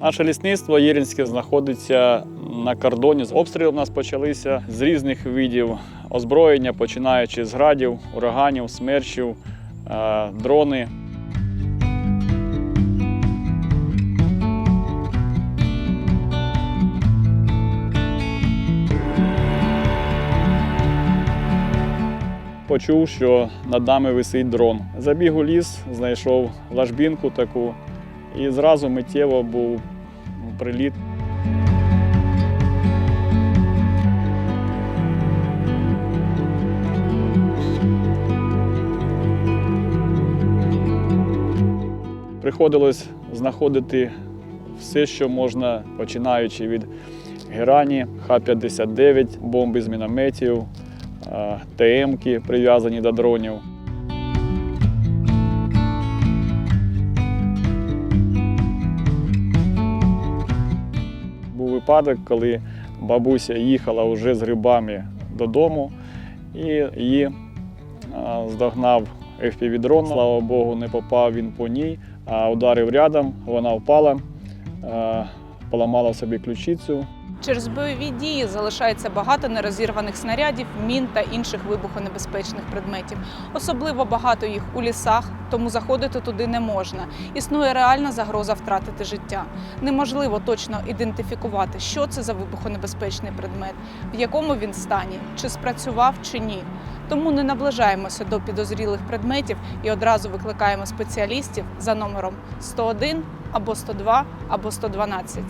Наше лісництво Єрінське знаходиться на кордоні. Обстріли в нас почалися з різних видів озброєння, починаючи з градів, ураганів, смерчів, е, дрони. Почув, що над нами висить дрон. Забіг у ліс, знайшов ложбінку таку, і зразу миттєво був приліт. Приходилось знаходити все, що можна, починаючи від герані, Х-59, бомби з мінометів, ТМ-ки прив'язані до дронів. Випадок, коли бабуся їхала вже з грибами додому, і її здогнав FPV-дрон. Слава Богу, не попав він по ній, а ударив рядом, вона впала, поламала собі ключицю. Через бойові дії залишається багато нерозірваних снарядів, мін та інших вибухонебезпечних предметів. Особливо багато їх у лісах, тому заходити туди не можна. Існує реальна загроза втратити життя. Неможливо точно ідентифікувати, що це за вибухонебезпечний предмет, в якому він стані, чи спрацював чи ні. Тому не наближаємося до підозрілих предметів і одразу викликаємо спеціалістів за номером 101 або 102 або 112.